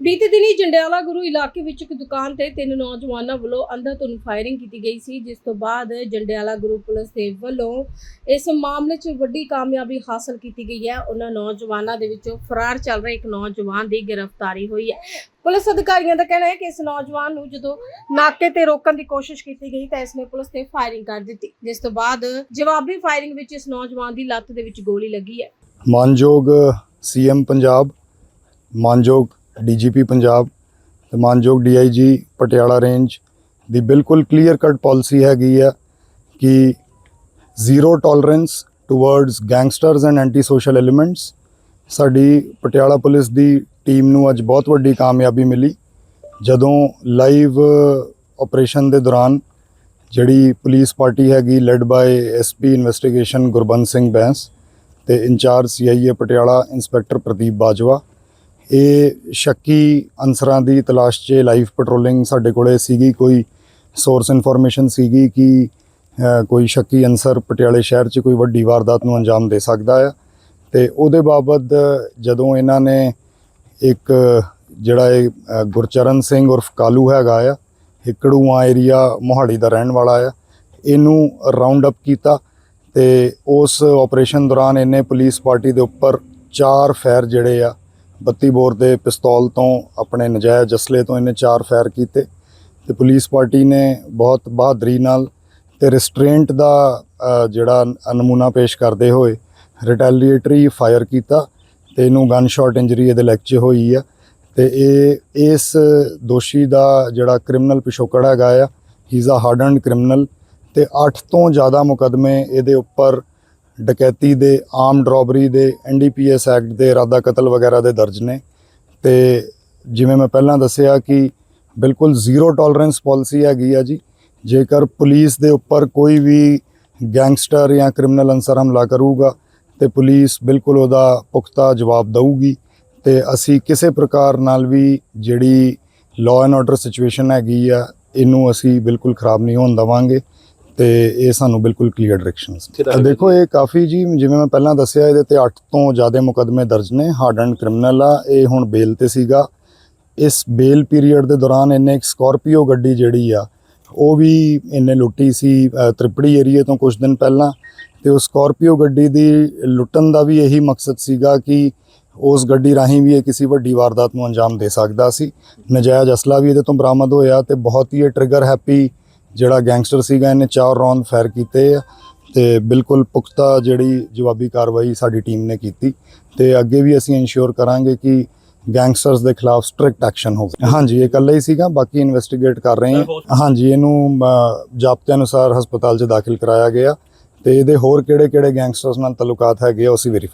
ਦਿਨੀ ਜੰਡਿਆਲਾ ਗੁਰੂ ਇਲਾਕੇ ਵਿੱਚ ਇੱਕ ਦੁਕਾਨ ਤੇ ਤਿੰਨ ਨੌਜਵਾਨਾਂ ਵੱਲੋਂ ਅੰਧਾਧੁੰਦ ਫਾਇਰਿੰਗ ਕੀਤੀ ਗਈ ਸੀ, ਜਿਸ ਤੋਂ ਬਾਅਦ ਜੰਡਿਆਲਾ ਗੁਰੂ ਪੁਲਿਸ ਦੇ ਵੱਲੋਂ ਇਸ ਮਾਮਲੇ 'ਚ ਵੱਡੀ ਕਾਮਯਾਬੀ ਹਾਸਲ ਕੀਤੀ ਗਈ ਹੈ। ਉਹਨਾਂ ਨੌਜਵਾਨਾਂ ਦੇ ਵਿੱਚੋਂ ਫਰਾਰ ਚੱਲ ਰਹੇ ਇੱਕ ਨੌਜਵਾਨ ਦੀ ਗ੍ਰਿਫਤਾਰੀ ਹੋਈ ਹੈ। ਪੁਲਿਸ ਅਧਿਕਾਰੀਆਂ ਦਾ ਕਹਿਣਾ ਹੈ ਕਿ ਇਸ ਨੌਜਵਾਨ ਨੂੰ ਜਦੋਂ ਨਾਕੇ ਤੇ ਰੋਕਣ ਦੀ ਕੋਸ਼ਿਸ਼ ਕੀਤੀ ਗਈ ਤਾਂ ਇਸਨੇ ਪੁਲਿਸ ਤੇ ਫਾਇਰਿੰਗ ਕਰ ਦਿੱਤੀ, ਜਿਸ ਤੋਂ ਬਾਅਦ ਜਵਾਬੀ ਫਾਇਰਿੰਗ ਵਿੱਚ ਇਸ ਨੌਜਵਾਨ ਦੀ ਲੱਤ ਦੇ ਵਿੱਚ ਗੋਲੀ ਲੱਗੀ ਹੈ। ਮਾਨਯੋਗ ਸੀਐਮ ਪੰਜਾਬ, ਮਾਨਯੋਗ ਡੀਜੀਪੀ ਪੰਜਾਬ ਤੇ ਮਾਨਯੋਗ ਡੀਆਈਜੀ ਪਟਿਆਲਾ ਰੇਂਜ ਦੀ ਬਿਲਕੁਲ ਕਲੀਅਰ ਕੱਟ ਪਾਲਿਸੀ ਹੈਗੀ ਆ ਕਿ zero tolerance towards gangsters and anti social elements ਸਾਡੀ ਪਟਿਆਲਾ ਪੁਲਿਸ ਦੀ ਟੀਮ ਨੂੰ ਅੱਜ ਬਹੁਤ ਵੱਡੀ ਕਾਮਯਾਬੀ ਮਿਲੀ। ਜਦੋਂ ਲਾਈਵ ਆਪਰੇਸ਼ਨ ਦੇ ਦੌਰਾਨ ਜਿਹੜੀ ਪੁਲਿਸ ਪਾਰਟੀ ਹੈਗੀ led by SP investigation Gurband Singh Bains ਤੇ in charge CIA Patiala inspector Pradeep Bajwa ਇਹ ਸ਼ੱਕੀ ਅਨਸਰਾਂ ਦੀ ਤਲਾਸ਼ 'ਚ ਲਾਈਵ ਪੈਟਰੋਲਿੰਗ ਸਾਡੇ ਕੋਲੇ ਸੀਗੀ, ਕੋਈ ਸੋਰਸ ਇਨਫੋਰਮੇਸ਼ਨ ਸੀਗੀ ਕਿ ਕੋਈ ਸ਼ੱਕੀ ਅਨਸਰ ਪਟਿਆਲੇ ਸ਼ਹਿਰ 'ਚ ਕੋਈ ਵੱਡੀ ਵਾਰਦਾਤ ਨੂੰ ਅੰਜਾਮ ਦੇ ਸਕਦਾ ਆ। ਤੇ ਉਹਦੇ ਬਾਬਤ ਜਦੋਂ ਇਹਨਾਂ ਨੇ ਇੱਕ ਜਿਹੜਾ ਇਹ ਗੁਰਚਰਨ ਸਿੰਘ ਉਰਫ ਕਾਲੂ ਹੈਗਾ ਆ ਹਿਕੜੂਆ ਏਰੀਆ ਮੋਹਾਲੀ ਦਾ ਰਹਿਣ ਵਾਲਾ ਆ, ਇਹਨੂੰ ਰਾਉਂਡ ਅਪ ਕੀਤਾ ਤੇ ਉਸ ਆਪਰੇਸ਼ਨ ਦੌਰਾਨ ਇਹਨੇ ਪੁਲਿਸ ਪਾਰਟੀ ਦੇ ਉੱਪਰ ਚਾਰ ਫੈਰ ਜਿਹੜੇ ਆ 32 ਬੋਰ ਦੇ ਪਿਸਤੌਲ ਤੋਂ ਆਪਣੇ ਨਜਾਇਜ਼ ਅਸਲੇ ਤੋਂ ਇਹਨੇ ਚਾਰ ਫਾਇਰ ਕੀਤੇ ਤੇ ਪੁਲਿਸ ਪਾਰਟੀ ਨੇ ਬਹੁਤ ਬਹਾਦਰੀ ਨਾਲ ਤੇ ਰਿਸਟ੍ਰੇਂਟ ਦਾ ਜਿਹੜਾ ਨਮੂਨਾ ਪੇਸ਼ ਕਰਦੇ ਹੋਏ ਰਿਟੈਲੀਏਟਰੀ ਫਾਇਰ ਕੀਤਾ ਤੇ ਇਹਨੂੰ ਗਨ ਸ਼ਾਟ ਇੰਜਰੀ ਇਹਦੇ ਲੈਗ 'ਚ ਹੋਈ ਆ ਤੇ ਇਹ, ਇਸ ਦੋਸ਼ੀ ਦਾ ਜਿਹੜਾ ਕ੍ਰਿਮੀਨਲ ਪਿਛੋਕੜ ਹੈਗਾ ਆ ਹੀ ਇਜ਼ ਅ ਹਾਰਡਨਡ ਕ੍ਰਿਮੀਨਲ ਤੇ 8 ਤੋਂ ਜ਼ਿਆਦਾ ਮੁਕਦਮੇ ਇਹਦੇ ਉੱਪਰ ਡਕੈਤੀ ਦੇ, ਆਮ ਡਰਾਬਰੀ ਦੇ ਐਨਡੀਪੀਐਸ ਐਕਟ ਦੇ, ਇਰਾਦਾ ਕਤਲ ਵਗੈਰਾ ਦੇ ਦਰਜ ਨੇ। ਤੇ ਜਿਵੇਂ ਮੈਂ ਪਹਿਲਾਂ ਦੱਸਿਆ ਕਿ ਬਿਲਕੁਲ ਜ਼ੀਰੋ ਟੋਲਰੈਂਸ ਪਾਲਿਸੀ ਹੈਗੀ ਆ ਜੀ। ਜੇਕਰ ਪੁਲਿਸ ਦੇ ਉੱਪਰ ਕੋਈ ਵੀ ਗੈਂਗਸਟਰ ਜਾਂ ਕ੍ਰਿਮੀਨਲ ਅਨਸਰ ਹਮਲਾ ਕਰੂਗਾ, ਤੇ ਪੁਲਿਸ ਬਿਲਕੁਲ ਉਹਦਾ ਪੁਖਤਾ ਜਵਾਬ ਦੇਊਗੀ। ਤੇ ਅਸੀਂ ਕਿਸੇ ਪ੍ਰਕਾਰ ਨਾਲ ਵੀ ਜਿਹੜੀ ਲਾਅ ਐਂਡ ਆਰਡਰ ਸਿਚੁਏਸ਼ਨ ਹੈਗੀ ਆ, ਇਹਨੂੰ ਅਸੀਂ ਬਿਲਕੁਲ ਖਰਾਬ ਨਹੀਂ ਹੋਣ ਦਵਾਂਗੇ। ਤੇ ਇਹ ਸਾਨੂੰ ਬਿਲਕੁਲ ਕਲੀਅਰ ਡਾਇਰੈਕਸ਼ਨਸ ਦੇਖੋ ਇਹ ਕਾਫੀ ਜੀ ਜਿਵੇਂ ਮੈਂ ਪਹਿਲਾਂ ਦੱਸਿਆ ਇਹਦੇ ਤੇ 8 ਤੋਂ ਜ਼ਿਆਦਾ ਮੁਕਦਮੇ ਦਰਜ ਨੇ ਹਾਰਡ ਐਂਡ ਕ੍ਰਿਮੀਨਲ ਆ ਇਹ ਹੁਣ ਬੇਲ ਤੇ ਸੀਗਾ। ਇਸ ਬੇਲ ਪੀਰੀਅਡ ਦੇ ਦੌਰਾਨ ਇਹਨੇ ਇੱਕ ਸਕਾਰਪੀਓ ਗੱਡੀ ਜਿਹੜੀ ਆ ਉਹ ਵੀ ਇਹਨੇ ਲੁੱਟੀ ਸੀ ਤ੍ਰਿਪੜੀ ਏਰੀਏ ਤੋਂ ਕੁਝ ਦਿਨ ਪਹਿਲਾਂ। ਤੇ ਉਸ ਸਕਾਰਪੀਓ ਗੱਡੀ ਦੀ ਲੁੱਟਣ ਦਾ ਵੀ ਇਹੀ ਮਕਸਦ ਸੀਗਾ ਕਿ ਉਸ ਗੱਡੀ ਰਾਹੀਂ ਵੀ ਇਹ ਕਿਸੇ ਵੱਡੀ ਵਾਰਦਾਤ ਨੂੰ ਅੰਜਾਮ ਦੇ ਸਕਦਾ ਸੀ। ਨਜਾਇਜ਼ ਅਸਲਾ ਵੀ ਇਹਦੇ ਤੋਂ ਬਰਾਮਦ ਹੋਇਆ ਤੇ ਬਹੁਤ ਹੀ ਇਹ ਟ੍ਰਿਗਰ ਹੈਪੀ ਜਿਹੜਾ ਗੈਂਗਸਟਰ ਸੀਗਾ ਇਹਨੇ ਚਾਰ ਰੌਂਦ ਫਾਇਰ ਕੀਤੇ ਆ ਤੇ ਬਿਲਕੁਲ ਪੁਖਤਾ ਜਿਹੜੀ ਜਵਾਬੀ ਕਾਰਵਾਈ ਸਾਡੀ ਟੀਮ ਨੇ ਕੀਤੀ ਤੇ ਅੱਗੇ ਵੀ ਅਸੀਂ ਇਨਸ਼ੋਰ ਕਰਾਂਗੇ ਕਿ ਗੈਂਗਸਟਰਸ ਦੇ ਖਿਲਾਫ ਸਟ੍ਰਿਕਟ ਐਕਸ਼ਨ ਹੋਵੇ। ਹਾਂਜੀ ਇਹ ਇਕੱਲਾ ਹੀ ਸੀਗਾ ਬਾਕੀ ਇਨਵੈਸਟੀਗੇਟ ਕਰ ਰਹੇ ਹਾਂ। ਹਾਂਜੀ ਇਹਨੂੰ ਜ਼ਾਬਤੇ ਅਨੁਸਾਰ ਹਸਪਤਾਲ 'ਚ ਦਾਖਲ ਕਰਾਇਆ ਗਿਆ ਤੇ ਇਹਦੇ ਹੋਰ ਕਿਹੜੇ-ਕਿਹੜੇ ਗੈਂਗਸਟਰਸ ਨਾਲ ਤਾਲੁਕਾਤ ਹੈਗੇ ਆ ਉਹ ਅਸੀਂ ਵੈਰੀਫਾਈ